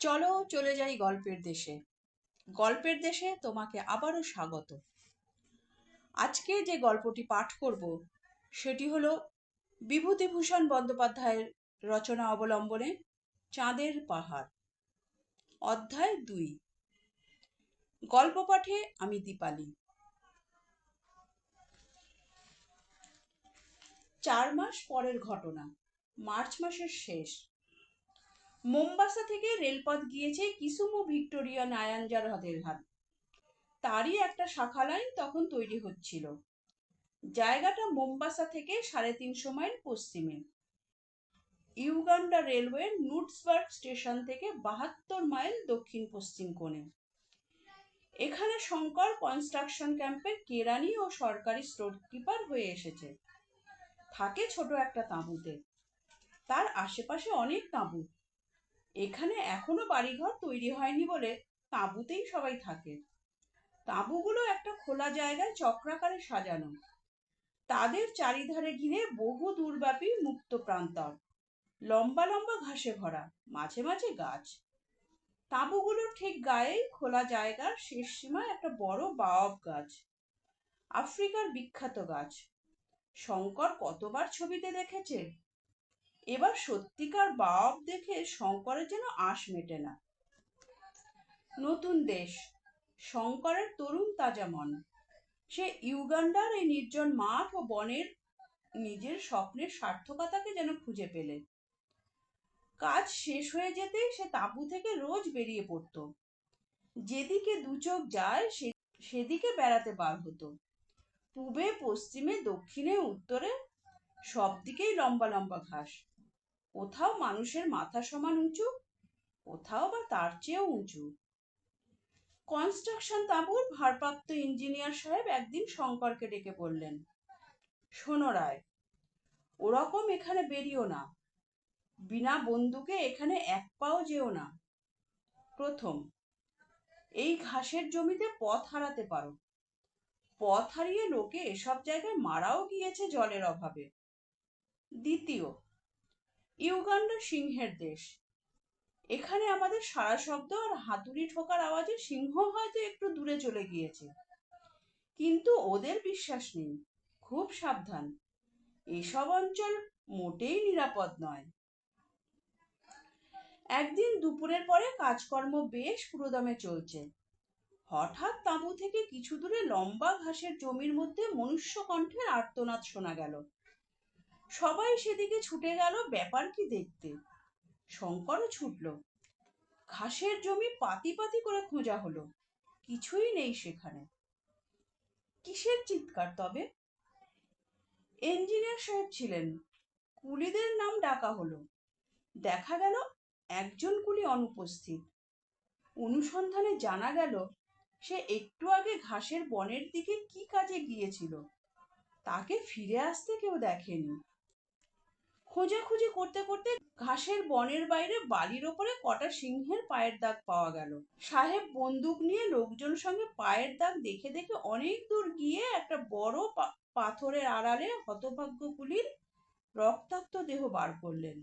চলো চলে যাই গল্পের দেশে। গল্পের দেশে তোমাকে আবারও স্বাগত। আজকে যে গল্পটি পাঠ করব, সেটি হলো বিভূতিভূষণ বন্দ্যোপাধ্যায়ের রচনা অবলম্বনে চাঁদের পাহাড়, অধ্যায় দুই। গল্প পাঠে আমি দীপালি। চার মাস পরের ঘটনা, মার্চ মাসের শেষ। মোম্বাসা থেকে রেলপথ গিয়েছে কিসুমো ভিক্টোরিয়া নায়াঞ্জার হ্রদের হাত তারই একটা শাখা লাইন তখন তৈরি হচ্ছিল। জায়গাটা মোম্বাসা থেকে সাড়ে তিনশো মাইল পশ্চিমে। ইউগান্ডা রেলওয়ে নুটসবার্গ স্টেশন থেকে বাহাত্তর মাইল দক্ষিণ পশ্চিম কোণে। এখানে শঙ্কর কনস্ট্রাকশন ক্যাম্পের কেরানি ও সরকারি স্টোর কিপার হয়ে এসেছে। থাকে ছোট একটা তাঁবুতে। তার আশেপাশে অনেক তাঁবু। এখানে এখনও বাড়িঘর তৈরি হয়নি বলে তাঁবুতেই সবাই থাকে তাঁবুগুলো একটা খোলা জায়গায় চক্রাকারে সাজানো। তাদের চারিধারে ঘিরে বহু দূরব্যাপী মুক্ত প্রান্তর। লম্বা লম্বা ঘাসে ভরা, মাঝে মাঝে গাছ। তাঁবুগুলোর ঠিক গায়েই খোলা জায়গার শেষ সীমায় একটা বড় বাওয়াব গাছ। আফ্রিকার বিখ্যাত গাছ। শঙ্কর কতবার ছবিতে দেখেছে? এবার সত্যিকার বাপ দেখে শঙ্করের যেন আশ মেটে না। নতুন দেশ, শঙ্করের তরুণ তাজা মন। সে ইউগান্ডার এই নির্জন মাঠ ও বনের নিজের স্বপ্নের সার্থকতাকে যেন খুঁজে পেলে। কাজ শেষ হয়ে যেতেই সে তাঁবু থেকে রোজ বেরিয়ে পড়ত। যেদিকে দু চোখ যায়, সে, সেদিকে বেড়াতে বার হতো। পূবে, পশ্চিমে, দক্ষিণে, উত্তরে সব দিকেই লম্বা লম্বা ঘাস। কোথাও মানুষের মাথা সমান উঁচু, কোথাও বা তার চেয়েও উঁচু। কনস্ট্রাকশন তাঁবুর ভারপ্রাপ্ত ইঞ্জিনিয়ার সাহেব একদিন শঙ্করকে ডেকে বললেন, শোনো রায়, ওরকম এখানে বেরিও না। বিনা বন্দুকে এখানে এক পাও যেও না। প্রথম, এই ঘাসের জমিতে পথ হারাতে পারো। পথ হারিয়ে লোকে এসব জায়গায় মারাও গিয়েছে জলের অভাবে। দ্বিতীয় ইউগান্ডা সিংহের দেশ। এখানে আমাদের সারা শব্দ আর হাতুড়ি ঠোকার আওয়াজে সিংহ হয়তো একটু দূরে চলে গিয়েছে। কিন্তু ওদের বিশ্বাস নেই, খুব সাবধান। এসব অঞ্চল মোটেই নিরাপদ নয়। একদিন দুপুরের পরে কাজকর্ম বেশ পুরোদমে চলছে। হঠাৎ তাঁবু থেকে কিছু দূরে লম্বা ঘাসের জমির মধ্যে মনুষ্য কণ্ঠের আর্তনাদ শোনা গেল। সবাই সেদিকে ছুটে গেল ব্যাপার কি দেখতে। শঙ্করও ছুটল। ঘাসের জমি পাতি পাতি করে খোঁজা হলো। কিছুই নেই সেখানে। কিসের চিৎকার তবে? ইঞ্জিনিয়ার সাহেব ছিলেন। কুলিদের নাম ডাকা হলো। দেখা গেল একজন কুলি অনুপস্থিত। অনুসন্ধানে জানা গেল, সে একটু আগে ঘাসের বনের দিকে কি কাজে গিয়েছিল। তাকে ফিরে আসতে কেউ দেখেনি। খোঁজাখুঁজি করতে করতে ঘাসের বনের বাইরে বালির ওপরে কটা সিংহের পায়ের দাগ পাওয়া গেল। সাহেব বন্দুক নিয়ে লোকজন সঙ্গে পায়ের দাগ দেখে দেখে অনেক দূর গিয়ে একটা বড় পাথরের আড়ালে হতভাগ্য কুলির রক্তাক্ত দেহ বার করলেন।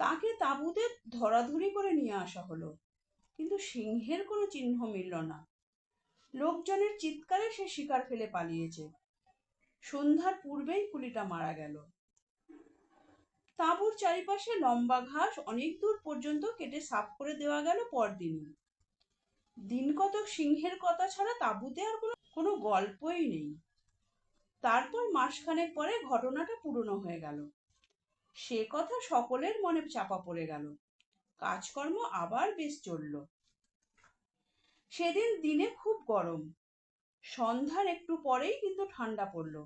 তাকে তাঁবুতে ধরাধরি করে নিয়ে আসা হলো, কিন্তু সিংহের কোনো চিহ্ন মিলল না। লোকজনের চিৎকারে সে শিকার ফেলে পালিয়েছে। সন্ধ্যার পূর্বেই কুলিটা মারা গেল। তাঁবুর চারিপাশে লম্বা ঘাস অনেক দূর পর্যন্ত কেটে সাফ করে দেওয়া গেল পরদিনই দিন কতক সিংহের কথা ছাড়া তাঁবুতে আর কোনো কোনো গল্পই নেই। তারপর মাসখানেক পরে ঘটনাটা পুরনো হয়ে গেল। সে কথা সকলের মনে চাপা পড়ে গেল। কাজকর্ম আবার বেশ চলল। সেদিন দিনে খুব গরম। সন্ধ্যার একটু পরেই কিন্তু ঠান্ডা পড়ল।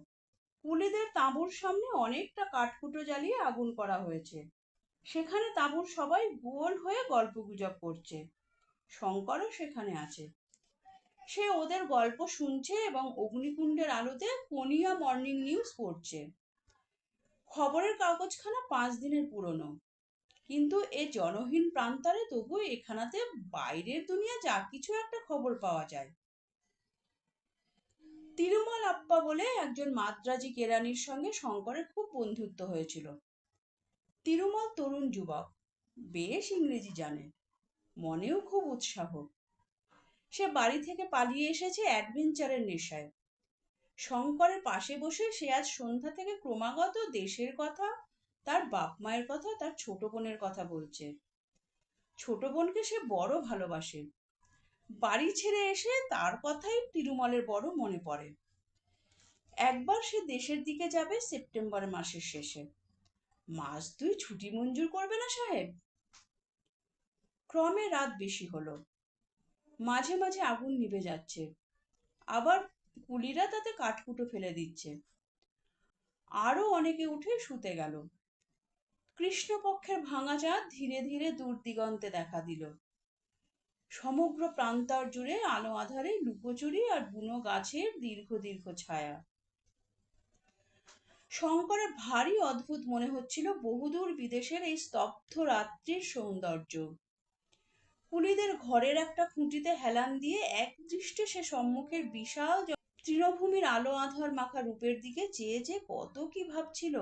কুলিদের তাঁবুর সামনে অনেকটা কাঠকুটো জ্বালিয়ে আগুন করা হয়েছে। সেখানে তাঁবুর সবাই গোল হয়ে গল্প গুজব করছে। শঙ্করও সেখানে আছে। সে ওদের গল্প শুনছে এবং অগ্নিকুণ্ডের আলোতে কোনিয়া মর্নিং নিউজ পড়ছে। খবরের কাগজখানা পাঁচ দিনের পুরনো। কিন্তু এ জনহীন প্রান্তরে তবু এখানাতে বাইরের দুনিয়া যা কিছু একটা খবর পাওয়া যায়। তিরুমাল আপ্পা বলে একজন মাদ্রাজি কেরানির সঙ্গে শঙ্করের খুব বন্ধুত্ব হয়েছিল। তিরুমাল তরুণ যুবক, বেশ ইংরেজি জানে, মনেও খুব উৎসাহ। সে বাড়ি থেকে পালিয়ে এসেছে অ্যাডভেঞ্চারের নেশায়। শঙ্করের পাশে বসে সে আজ সন্ধ্যা থেকে ক্রমাগত দেশের কথা, তার বাপ মায়ের কথা, তার ছোট বোনের কথা বলছে। ছোট বোনকে সে বড় ভালোবাসে। বাড়ি ছেড়ে এসে তার কথাই তিরুমলের বড় মনে পড়ে। একবার সে দেশের দিকে যাবে সেপ্টেম্বর মাসের শেষে। মাস দুই ছুটি মঞ্জুর করবে না সাহেব? ক্রমে রাত বেশি হলো। মাঝে মাঝে আগুন নিভে যাচ্ছে। আবার কুলিরা তাতে কাঠকুটো ফেলে দিচ্ছে। আরও অনেকে উঠে শুতে গেল। কৃষ্ণপক্ষের ভাঙা চাঁদ ধীরে ধীরে দূর দিগন্তে দেখা দিল। সমগ্র প্রান্তর জুড়ে আলো আধারে লুকোচুরি আর বুনো গাছের দীর্ঘ দীর্ঘ ছায়া। শঙ্করের ভারী অদ্ভুত মনে হচ্ছিল বহুদূর বিদেশের এই স্তব্ধ রাত্রির সৌন্দর্য। কুলিদের ঘরের একটা খুঁটিতে হেলান দিয়ে এক দৃষ্টে সে সম্মুখের বিশাল তৃণভূমির আলো আধার মাখা রূপের দিকে চেয়ে যে কত কি ভাবছিল।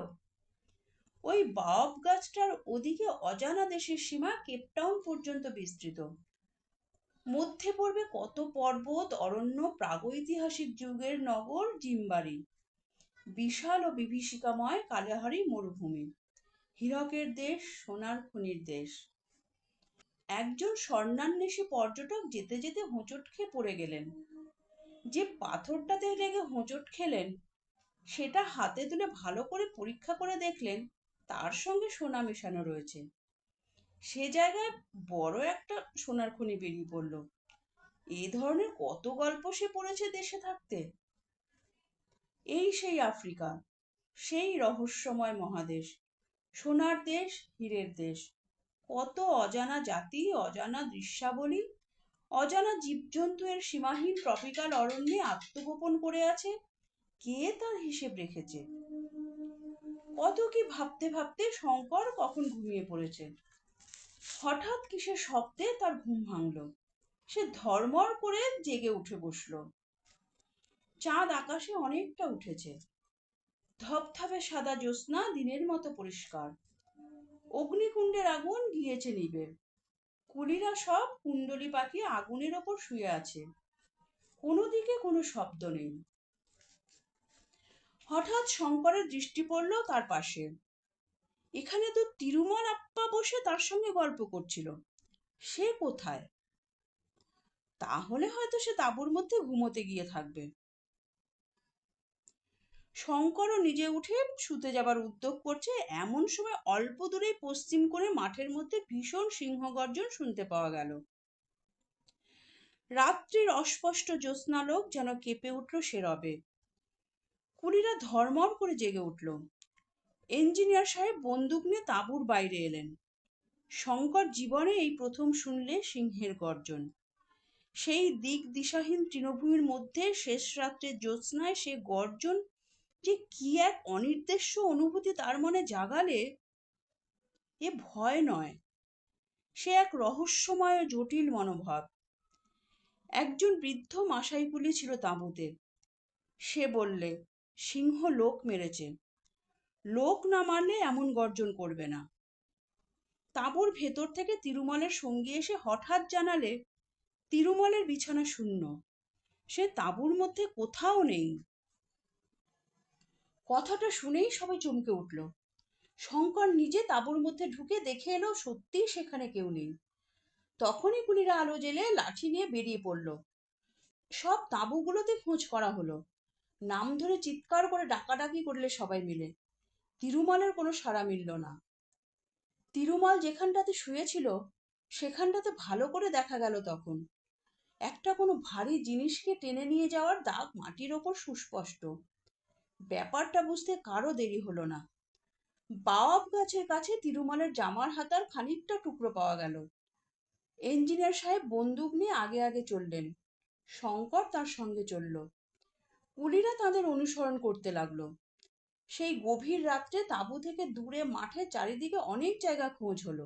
ওই বাব গাছটার ওদিকে অজানা দেশের সীমা কেপটাউন পর্যন্ত বিস্তৃত। মধ্যে পড়বে কত পর্বত, অরণ্য, প্রাগৈতিহাসিক যুগের নগর জিম্বারি বিশাল ও বিভীষিকাময় কালাহারি মরুভূমি। হীরকের দেশ, সোনার খনির দেশ। একজন স্বর্ণান্বেষী পর্যটক যেতে যেতে হোঁচট খেয়ে পড়ে গেলেন। যে পাথরটাতে লেগে হোঁচট খেলেন, সেটা হাতে তুলে ভালো করে পরীক্ষা করে দেখলেন, তার সঙ্গে সোনা মেশানো রয়েছে। সে জায়গায় বড় একটা সোনার খনি বেরিয়ে পড়ল। এ ধরনের কত গল্প সে পড়েছে দেশে থাকতে? এই সেই আফ্রিকা, সেই রহস্যময় মহাদেশ, সোনার দেশ, হীরের দেশ। কত অজানা জাতি, অজানা দৃশ্যাবলী, অজানা জীবজন্তু এর সীমাহীন ট্রপিক্যাল অরণ্যে আত্মগোপন করে আছে। কে তার হিসেব রেখেছে? কত কি ভাবতে ভাবতে শঙ্কর কখন ঘুমিয়ে পড়েছে? হঠাৎ কিসের শব্দে তার ঘুম ভাঙল। সে ধর্মর করে জেগে উঠে বসল। চাঁদ আকাশে অনেকটা উঠেছে। ধপধপে সাদা জ্যোৎস্না দিনের মতো পরিষ্কার। অগ্নিকুণ্ডের আগুন গিয়েছে নিবে। কুলিরা সব কুণ্ডলি পাখি আগুনের ওপর শুয়ে আছে। কোনো দিকে কোনো শব্দ নেই। হঠাৎ শঙ্করের দৃষ্টি পড়ল তার পাশে। এখানে তো তিরুমল আপ্পা বসে তার সঙ্গে গল্প করছিল। সে কোথায়? তাহলে হয়তো সে তাঁবুর মধ্যে ঘুমোতে গিয়ে থাকবে। শঙ্করও নিজে উঠে শুতে যাবার উদ্যোগ করছে। এমন সময় অল্প দূরেই পশ্চিম করে মাঠের মধ্যে ভীষণ সিংহগর্জন শুনতে পাওয়া গেল। রাত্রির অস্পষ্ট জ্যোৎস্নালোক যেন কেঁপে উঠল সে রবে। কুলিরা ধর্মর করে জেগে উঠল। ইঞ্জিনিয়ার সাহেব বন্দুক নিয়ে তাঁবুর বাইরে এলেন। শঙ্কর জীবনে এই প্রথম শুনলে সিংহের গর্জন। সেই দিক দিশাহীন তৃণভূমির মধ্যে শেষ রাত্রে জ্যোৎস্নায় সে গর্জন যে কি এক অনির্দেশ্য অনুভূতি তার মনে জাগালে, এ ভয় নয়। সে এক রহস্যময় জটিল মনোভাব। একজন বৃদ্ধ মাসাইকুলি ছিল তাঁবুতে। সে বললে, সিংহ লোক মেরেছে। লোক না মারলে এমন গর্জন করবে না। তাঁবুর ভেতর থেকে তিরুমলের সঙ্গী এসে হঠাৎ জানালে, তিরুমলের বিছানা শূন্য। সে তাঁবুর মধ্যে কোথাও নেই। কথাটা শুনেই সবাই চমকে উঠল। শঙ্কর নিজে তাঁবুর মধ্যে ঢুকে দেখে এলো সত্যিই সেখানে কেউ নেই। তখনই কুলিরা আলো জেলে লাঠি নিয়ে বেরিয়ে পড়ল। সব তাঁবুগুলোতে খোঁজ করা হলো। নাম ধরে চিৎকার করে ডাকাডাকি করলে সবাই মিলে। তিরুমালের কোনো সাড়া মিলল না। তিরুমাল যেখানটাতে শুয়েছিল, সেখানটাতে ভালো করে দেখা গেল তখন। একটা কোনো ভারী জিনিসকে টেনে নিয়ে যাওয়ার দাগ মাটির ওপর সুস্পষ্ট। ব্যাপারটা বুঝতে কারও দেরি হলো না। বাওয়াব গাছের কাছে তিরুমালের জামার হাতার খানিকটা টুকরো পাওয়া গেল। ইঞ্জিনিয়ার সাহেব বন্দুক নিয়ে আগে আগে চললেন। শঙ্কর তার সঙ্গে চলল। কুলিরা তাদের অনুসরণ করতে লাগল। সেই গভীর রাত্রে তাঁবু থেকে দূরে মাঠে চারিদিকে অনেক জায়গা খোঁজ হলো।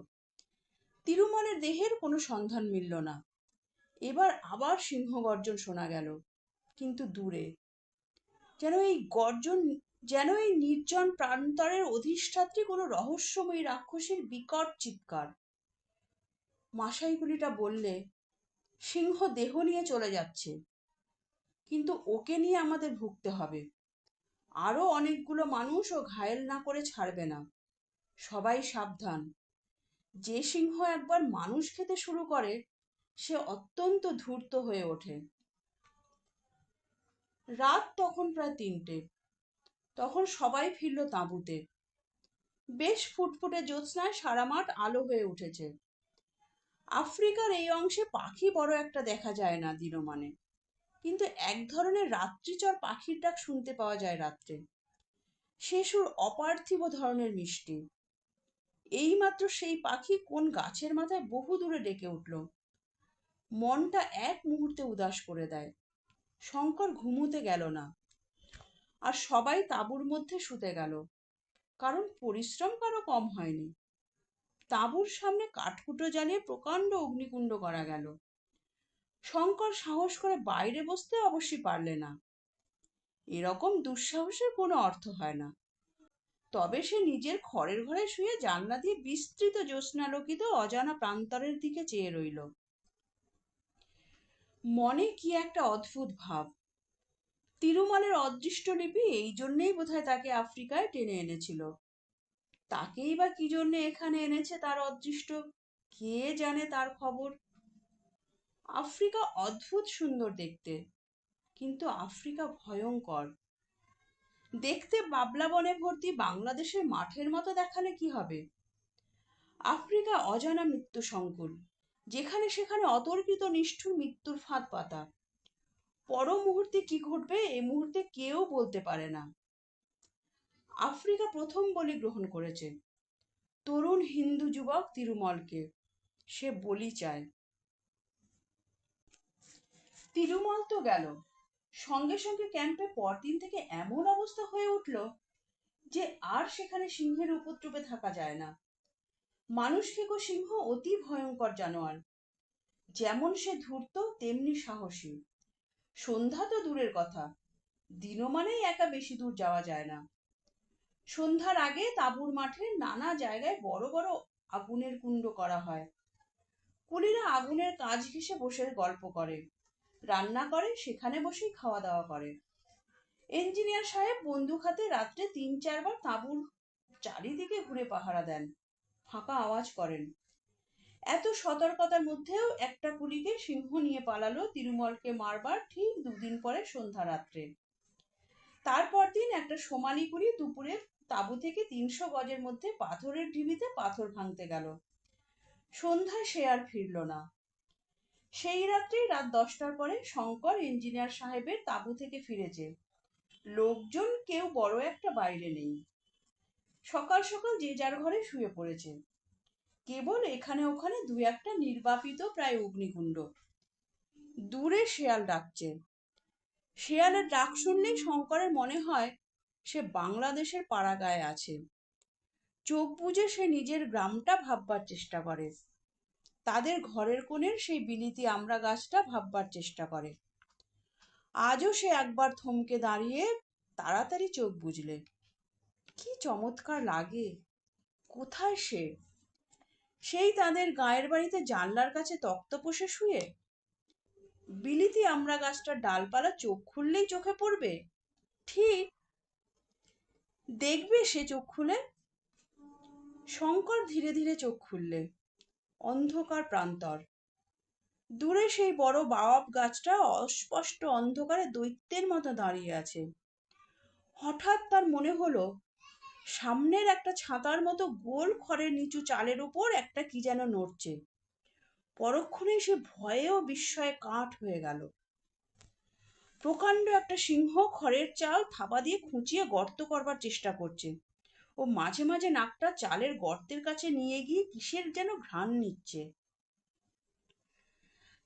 তিরুমালের দেহের কোনো সন্ধান মিলল না। এবার আবার সিংহ গর্জন শোনা গেল, কিন্তু দূরে। যেন এই গর্জন, যেন এই নির্জন প্রান্তরের অধিষ্ঠাত্রী কোনো রহস্যময়ী রাক্ষসীর বিকট চিৎকার। মাসাইগুলিটা বললে, সিংহ দেহ নিয়ে চলে যাচ্ছে, কিন্তু ওকে নিয়ে আমাদের ভুগতে হবে। আরও অনেকগুলো মানুষ ও ঘায়েল না করে ছাড়বে না। সবাই সাবধান। যে সিংহ একবার মানুষ খেতে শুরু করে, সে অত্যন্ত ধূর্ত হয়ে ওঠে। রাত তখন প্রায় তিনটে। তখন সবাই ফিরল তাঁবুতে। বেশ ফুটফুটে জ্যোৎস্নায় সারা মাঠ আলো হয়ে উঠেছে। আফ্রিকার এই অংশে পাখি বড় একটা দেখা যায় না দিনমানে কিন্তু এক ধরনের রাত্রিচর পাখির ডাক শুনতে পাওয়া যায় রাত্রে। সে সুর অপার্থিব ধরনের মিষ্টি। এইমাত্র সেই পাখি কোন গাছের মাথায় বহু দূরে ডেকে উঠল। মনটা এক মুহূর্তে উদাস করে দেয়। শঙ্কর ঘুমুতে গেল না। আর সবাই তাঁবুর মধ্যে শুতে গেল। কারণ পরিশ্রম কারও কম হয়নি। তাঁবুর সামনে কাঠকুটো জ্বালিয়ে প্রকাণ্ড অগ্নিকুণ্ড করা গেল। শঙ্কর সাহস করে বাইরে বসতে অবশ্যই পারলে না। এরকম দুঃসাহসের কোনো অর্থ হয় না। তবে সে নিজের খড়ের ঘরে শুয়ে জানলা দিয়ে বিস্তৃত জ্যোৎস্নালোকিত অজানা প্রান্তরের দিকে চেয়ে রইল। মনে কি একটা অদ্ভুত ভাব। তিরুমালের অদৃষ্ট লিপি এই জন্যেই বোধহয় তাকে আফ্রিকায় টেনে এনেছিল। তাকেই বা কি জন্য এখানে এনেছে তার অদৃষ্ট? কে জানে তার খবর? আফ্রিকা অদ্ভুত সুন্দর দেখতে, কিন্তু আফ্রিকা ভয়ঙ্কর। দেখতে বাবলা বনে ভর্তি বাংলাদেশের মাঠের মতো দেখালে কি হবে? আফ্রিকা অজানা মৃত্যু সংকুল, যেখানে সেখানে অতর্কিত নিষ্ঠুর মৃত্যুর ফাঁদ পাতা। পর মুহূর্তে কি ঘটবে এ মুহূর্তে কেউ বলতে পারে না। আফ্রিকা প্রথম বলি গ্রহণ করেছে। তরুণ হিন্দু যুবক তিরুমলকে, সে বলি চায়। তিরুমল তো গেল। সঙ্গে সঙ্গে ক্যাম্পে পরদিন থেকে এমন অবস্থা হয়ে উঠল যে আর সেখানে সিংহের উপদ্রবে থাকা যায় না। মানুষ খেকো সিংহ অতি ভয়ঙ্কর জানোয়ার। যেমন সে ধূর্ত, তেমনি সাহসী। সন্ধ্যা তো দূরের কথা। দিনমানেই একা বেশি দূর যাওয়া যায় না। সন্ধ্যার আগে তাঁবুর মাঠে নানা জায়গায় বড় বড় আগুনের কুণ্ড করা হয়। কুলিরা আগুনের কাজ ঘেসে বসে গল্প করে। রান্না করে, সেখানে বসেই খাওয়া দাওয়া করে। ইঞ্জিনিয়ার সাহেব বন্দুক হাতে রাত্রে তিন চারবার তাঁবুর চারিদিকে ঘুরে পাহারা দেন। ফাঁকা আওয়াজ করেন। এত সতর্কতার মধ্যেও একটা কুলিকে সিংহ নিয়ে পালালো তিরুমলকে মারবার ঠিক দুদিন পরে সন্ধ্যা রাত্রে। তারপর দিন একটা সোমালি কুলি দুপুরে তাঁবু থেকে তিনশো গজের মধ্যে পাথরের ঢিবিতে পাথর ভাঙতে গেল। সন্ধ্যায় সে আর ফিরল না। সেই রাত্রেই রাত দশটার পরে শঙ্কর ইঞ্জিনিয়ার সাহেবের তাঁবু থেকে ফিরেছে লোকজন কেউ বড় একটা বাইরে নেই। সকাল সকাল যে যার ঘরে শুয়ে পড়েছে। কেবল এখানে ওখানে দু একটা নির্বাপিত প্রায় অগ্নিকুণ্ড। দূরে শেয়াল ডাকছে। শেয়ালের ডাক শুনলেই শঙ্করের মনে হয় সে বাংলাদেশের পাড়াগায়ে আছে। চোখ বুঝে সে নিজের গ্রামটা ভাববার চেষ্টা করে। তাদের ঘরের কোণের সেই বিলিতি আমড়া গাছটা ভাববার চেষ্টা করে। আজও সে একবার থমকে দাঁড়িয়ে তাড়াতাড়ি চোখ বুঝলে কি চমৎকার লাগে, কোথায় সে? সেই তাদের গায়ের বাড়িতে জানলার কাছে তক্তপোষে শুয়ে? বিলিতি আমড়া গাছটার ডালপালা চোখ খুললেই চোখে পড়বে? ঠিক, দেখবে সে চোখ খুলে? শঙ্কর ধীরে ধীরে চোখ খুললে। অন্ধকার প্রান্তর। দূরে সেই বড় বাওয়াব গাছটা অস্পষ্ট অন্ধকারে দৈত্যের মতো দাঁড়িয়ে আছে। হঠাৎ তার মনে হলো, সামনের একটা ছাতার মতো গোল খড়ের নিচু চালের উপর একটা কি যেন নড়ছে। পরক্ষণে সে ভয়ে ও বিস্ময়ে কাঠ হয়ে গেল। প্রকাণ্ড একটা সিংহ খড়ের চাল থাবা দিয়ে খুঁচিয়ে গর্ত করবার চেষ্টা করছে। ও মাঝে মাঝে নাকটা চালের গর্তের কাছে নিয়ে গিয়ে কিসের যেন ঘ্রাণ নিচ্ছে।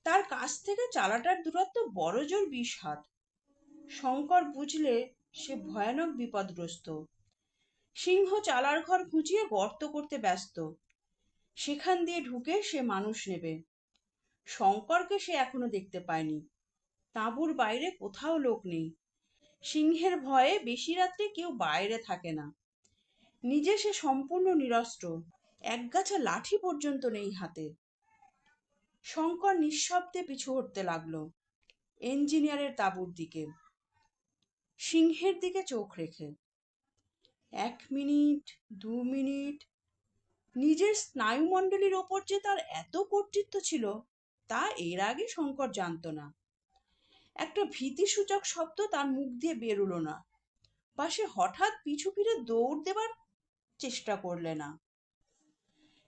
তার কাছ থেকে চালাটার দূরত্ব বড় জোর বিশ হাত। শঙ্কর বুঝলে সে ভয়ানক বিপদগ্রস্ত। সিংহ চালার ঘর খুঁজিয়ে গর্ত করতে ব্যস্ত। সেখান দিয়ে ঢুকে সে মানুষ নেবে। শঙ্করকে সে এখনও দেখতে পায়নি। তাঁবুর বাইরে কোথাও লোক নেই। সিংহের ভয়ে বেশি রাত্রে কেউ বাইরে থাকে না। নিজে সে সম্পূর্ণ নিরস্ত্র, একগাছা লাঠি পর্যন্ত নেই হাতে। শঙ্কর নিঃশব্দে পিছু হটতে লাগল, ইঞ্জিনিয়ারের তাঁবুর দিকে। সিংহের দিকে চোখ রেখে। এক মিনিট, দু মিনিট, নিজের স্নায়ুমণ্ডলীর ওপর যে তার এত কর্তৃত্ব ছিল, তা এর আগে শঙ্কর জানতো না। একটা ভীতিসূচক শব্দ তার মুখ দিয়ে বেরোলো না। সে হঠাৎ পিছু ফিরে দৌড় দেবার চেষ্টা করলে না।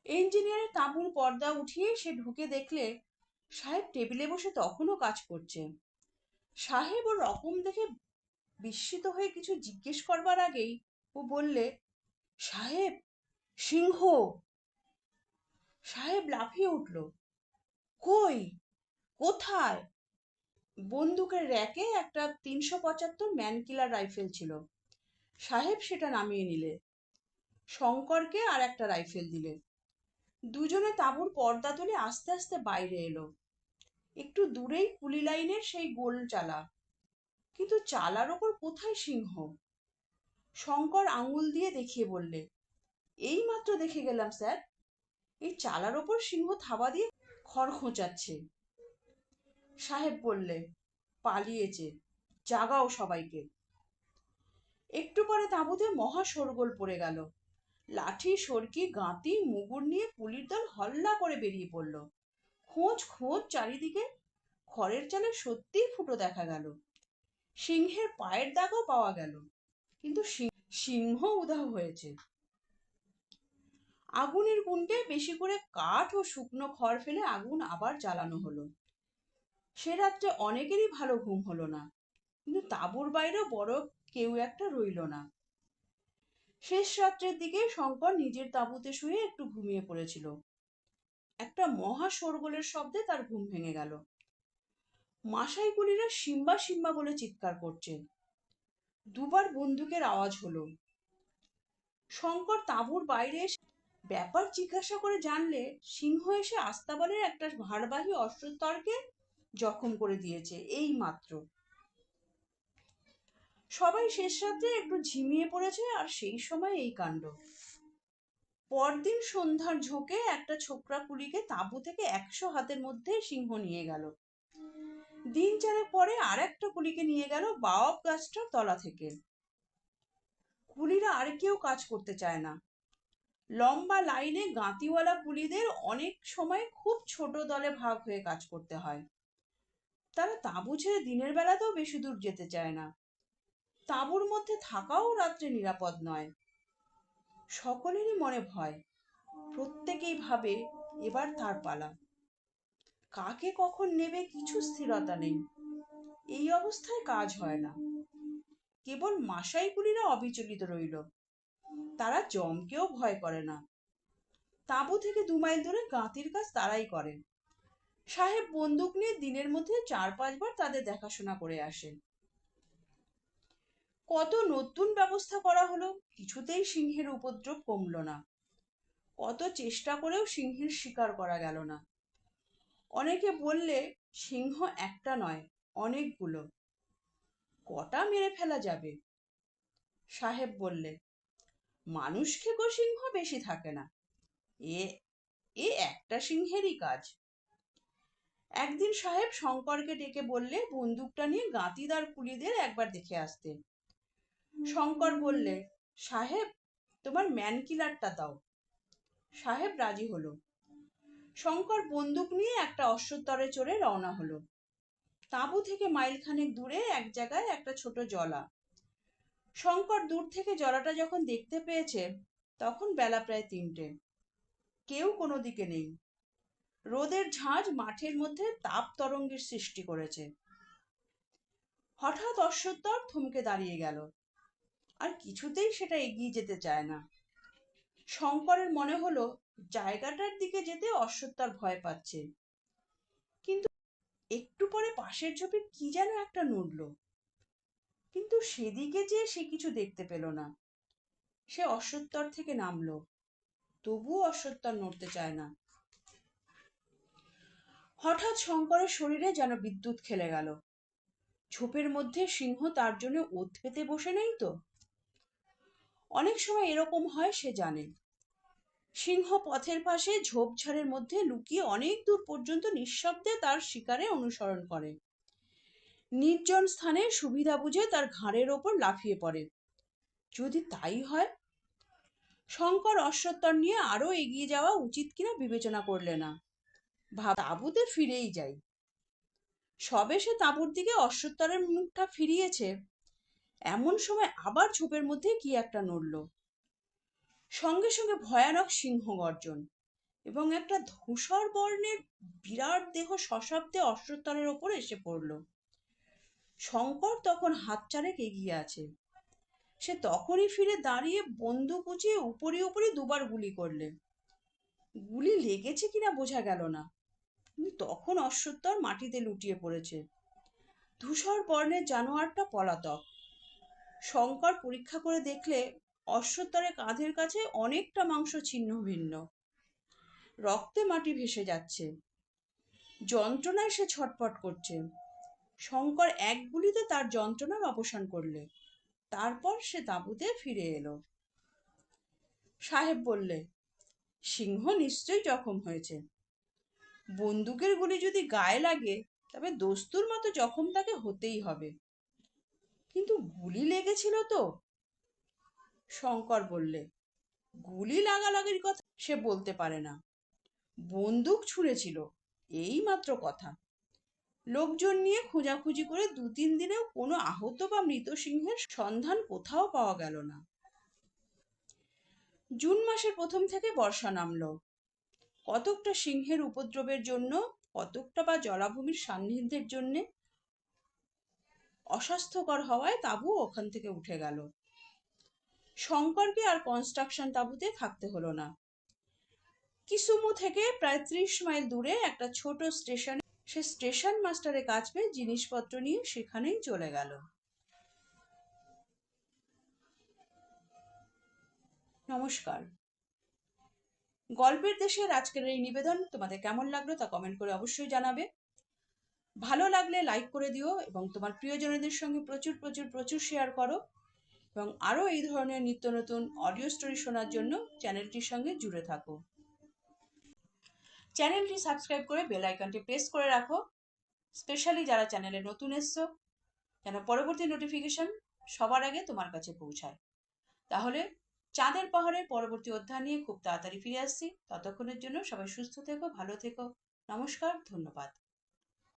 ইঞ্জিনিয়ারের তাঁবুর পর্দা উঠিয়ে সে ঢুকে দেখলে সাহেব টেবিলে বসে তখনও কাজ করছে। সাহেব ওর রকম দেখে বিস্মিত হয়ে কিছু জিজ্ঞেস করবার আগেই ও বললে, সাহেব, সিংহ! সাহেব লাফিয়ে উঠল, কই? কোথায়? বন্দুকের র্যাকে একটা তিনশো পঁচাত্তর ম্যানকিলার রাইফেল ছিল। সাহেব সেটা নামিয়ে নিলে। শঙ্করকে আর একটা রাইফেল দিলেন। দুজনে তাঁবুর পর্দা তুলে আস্তে আস্তে বাইরে এলো। একটু দূরেই কুলি লাইনের সেই গোল চালা। কিন্তু চালার ওপর কোথায় সিংহ? শঙ্কর আঙুল দিয়ে দেখিয়ে বললে, এই মাত্র দেখে গেলাম, স্যার। এই চালার ওপর সিংহ থাবা দিয়ে খড় খোঁচাচ্ছে। সাহেব বললে, পালিয়েছে। জাগাও সবাইকে। একটু পরে তাঁবুতে মহা শোরগোল পড়ে গেল। লাঠি, সরকি, গাঁতি, মুগুর নিয়ে পুলির দল হল্লা করে বেরিয়ে পড়ল। খোঁজ খোঁজ চারিদিকে। খড়ের চালে সত্যিই ফুটো দেখা গেল। সিংহের পায়ের দাগও পাওয়া গেল। কিন্তু সিংহ উধাও হয়েছে। আগুনের কুণ্ডে বেশি করে কাঠ ও শুকনো খড় ফেলে আগুন আবার জ্বালানো হলো। সে রাত্রে অনেকেরই ভালো ঘুম হলো না। কিন্তু তাঁবুর বাইরেও বড় কেউ একটা রইল না। শেষ রাত্রের দিকে শঙ্কর নিজের তাঁবুতে শুয়ে একটু ঘুমিয়ে পড়েছিল। একটা মহা শোরগোলের শব্দে তার ঘুম ভেঙে গেল। মাসাই মাসাইগুলিরা সিম্বা সিম্বা বলে চিৎকার করছে। দুবার বন্দুকের আওয়াজ হলো। শঙ্কর তাঁবুর বাইরে এসে ব্যাপার জিজ্ঞাসা করে জানলে সিংহ এসে আস্তাবলের একটা ভারবাহী অশ্বতরকে জখম করে দিয়েছে এই মাত্র সবাই শেষ রাত্রে একটু ঝিমিয়ে পড়েছে আর সেই সময় এই কাণ্ড। পরদিন সন্ধ্যার ঝোঁকে একটা ছোকরা কুলিকে তাঁবু থেকে একশো হাতের মধ্যে সিংহ নিয়ে গেল। দিন চারেক পরে আর একটা কুলিকে নিয়ে গেল বাওয়াব গাছটার তলা থেকে। কুলিরা আর কেউ কাজ করতে চায় না। লম্বা লাইনে গাঁতিওয়ালা কুলিদের অনেক সময় খুব ছোট দলে ভাগ হয়ে কাজ করতে হয়। তারা তাঁবু ছেড়ে দিনের বেলাতেও বেশি দূর যেতে চায় না। তাঁবুর মধ্যে থাকাও রাত্রে নিরাপদ নয়। সকলেরই মনে ভয়, প্রত্যেকেই ভাবে এবার তার পালা। কাকে কখন নেবে কিছু স্থিরতা নেই। এই অবস্থায় কাজ হয় না। কেবল মাসাইগুলিরা অবিচলিত রইল। তারা জমকেও ভয় করে না। তাঁবু থেকে দু মাইল দূরে গাঁতির কাজ তারাই করে। সাহেব বন্দুক নিয়ে দিনের মধ্যে চার পাঁচবার তাদের দেখাশোনা করে আসেন। কত নতুন ব্যবস্থা করা হলো কিছুতেই সিংহের উপদ্রব কমল না। কত চেষ্টা করেও সিংহের শিকার করা গেল না। অনেকে বললে, সিংহ একটা নয়, অনেকগুলো। কটা মেরে ফেলা যাবে? সাহেব বললে, মানুষ খেকো সিংহ বেশি থাকে না? এ এ একটা সিংহেরই কাজ। একদিন সাহেব শঙ্করকে ডেকে বললে, বন্দুকটা নিয়ে গাঁতিদার কুলিদের একবার দেখে আসতে। শঙ্কর বললে, সাহেব, তোমার ম্যান কিলারটা দাও। সাহেব রাজি হলো। শঙ্কর বন্দুক নিয়ে একটা অশ্বতরে চড়ে রওনা হলো। তাঁবু থেকে মাইলখানেক দূরে এক জায়গায় একটা ছোট জলা। শঙ্কর দূর থেকে জলাটা যখন দেখতে পেয়েছে, তখন বেলা প্রায় তিনটে। কেউ কোনো দিকে নেই। রোদের ঝাঁজ মাঠের মধ্যে তাপ তরঙ্গের সৃষ্টি করেছে। হঠাৎ অশ্বত্তর থমকে দাঁড়িয়ে গেল। আর কিছুতেই সেটা এগিয়ে যেতে চায় না। শঙ্করের মনে হলো, জায়গাটার দিকে যেতে অশ্বত্তর ভয় পাচ্ছে। কিন্তু একটু পরে পাশের ঝোপে কি যেন একটা নড়ল। কিন্তু সেদিকে যে সে কিছু দেখতে পেল না। সে অশ্বত্তর থেকে নামলো। তবুও অশ্বত্তর নড়তে চায় না। হঠাৎ শঙ্করের শরীরে যেন বিদ্যুৎ খেলে গেল। ঝোপের মধ্যে সিংহ তার জন্য ওত পেতে বসে নেই তো? অনেক সময় এরকম হয়, সে জানে সিংহ পথের পাশে ঝোপঝাড়ের মধ্যে লুকিয়ে অনেক দূর পর্যন্ত নিঃশব্দে তার শিকারে অনুসরণ করে। নির্জন স্থানে সুবিধা বুঝে তার ঘাড়ের ওপর লাফিয়ে পড়ে। যদি তাই হয়? শঙ্কর অশ্বত্থর নিয়ে আরও এগিয়ে যাওয়া উচিত কিনা বিবেচনা করলে না। ভাব তাঁবুতে ফিরেই যাই সবে সে তাঁবুর দিকে অশ্বত্থরের মুখটা ফিরিয়েছে এমন সময় আবার ঝোপের মধ্যে কি একটা নড়ল। সঙ্গে সঙ্গে ভয়ানক সিংহ গর্জন এবং একটা ধূসর বর্ণের বিরাট দেহ সশব্দে অশ্বত্থরের ওপর এসে পড়ল। শঙ্কর তখন হাত চারেক এগিয়ে আছে। সে তখনই ফিরে দাঁড়িয়ে বন্দুক উঁচিয়ে উপরে উপরে দুবার গুলি করলে। গুলি লেগেছে কিনা বোঝা গেল না। তখন অশ্বত্থর মাটিতে লুটিয়ে পড়েছে। ধূসর বর্ণের জানোয়ারটা পলাতক। শঙ্কর পরীক্ষা করে দেখলে অশ্বত্থরের কাঁধের কাছে অনেকটা মাংস ছিন্ন ভিন্ন। রক্তে মাটি ভেসে যাচ্ছে। যন্ত্রণায় সে ছটপট করছে। শঙ্কর এক গুলিতে তার যন্ত্রণার অবসান করলে। তারপর সে তাঁবুতে ফিরে এলো। সাহেব বললে, সিংহ নিশ্চয়ই জখম হয়েছে। বন্দুকের গুলি যদি গায়ে লাগে, তবে দস্তুর মতো জখম তাকে হতেই হবে। কিন্তু গুলি লেগেছিল তো? শঙ্কর বললে, গুলি লাগালাগির কথা সে বলতে পারে না। বন্দুক ছুঁড়েছিল, এই মাত্র কথা। লোকজন নিয়ে খোঁজাখুঁজি করে দু তিন দিনেও কোনো আহত বা মৃত সিংহের সন্ধান কোথাও পাওয়া গেল না। জুন মাসের প্রথম থেকে বর্ষা নামলো। কতকটা সিংহের উপদ্রবের জন্য, কতকটা বা জলাভূমির সান্নিধ্যের জন্য অস্বাস্থ্যকর হওয়ায় তাঁবু ওখান থেকে উঠে গেল। শঙ্করকে আর কনস্ট্রাকশন তাঁবুতে থাকতে হলো না। কিসুমু থেকে প্রায় ত্রিশ মাইল দূরে একটা ছোট স্টেশন সে স্টেশন মাস্টারের কাজ পেয়ে জিনিসপত্র নিয়ে সেখানেই চলে গেল। নমস্কার। গল্পের দেশের আজকের এই নিবেদন তোমাদের কেমন লাগল তা কমেন্ট করে অবশ্যই জানাবে। ভালো লাগলে লাইক করে দিও এবং তোমার প্রিয়জনদের সঙ্গে প্রচুর প্রচুর প্রচুর শেয়ার করো এবং আরও এই ধরনের নিত্য নতুন অডিও স্টোরি শোনার জন্য চ্যানেলটির সঙ্গে জুড়ে থাকো। চ্যানেলটি সাবস্ক্রাইব করে বেল আইকনটি প্রেস করে রাখো স্পেশালি যারা চ্যানেলে নতুন এসছো, যেন পরবর্তী নোটিফিকেশন সবার আগে তোমার কাছে পৌঁছায়। তাহলে চাঁদের পাহাড়ের পরবর্তী অধ্যায় নিয়ে খুব তাড়াতাড়ি ফিরে আসছি। ততক্ষণের জন্য সবাই সুস্থ থেকো, ভালো থেকো। নমস্কার, ধন্যবাদ।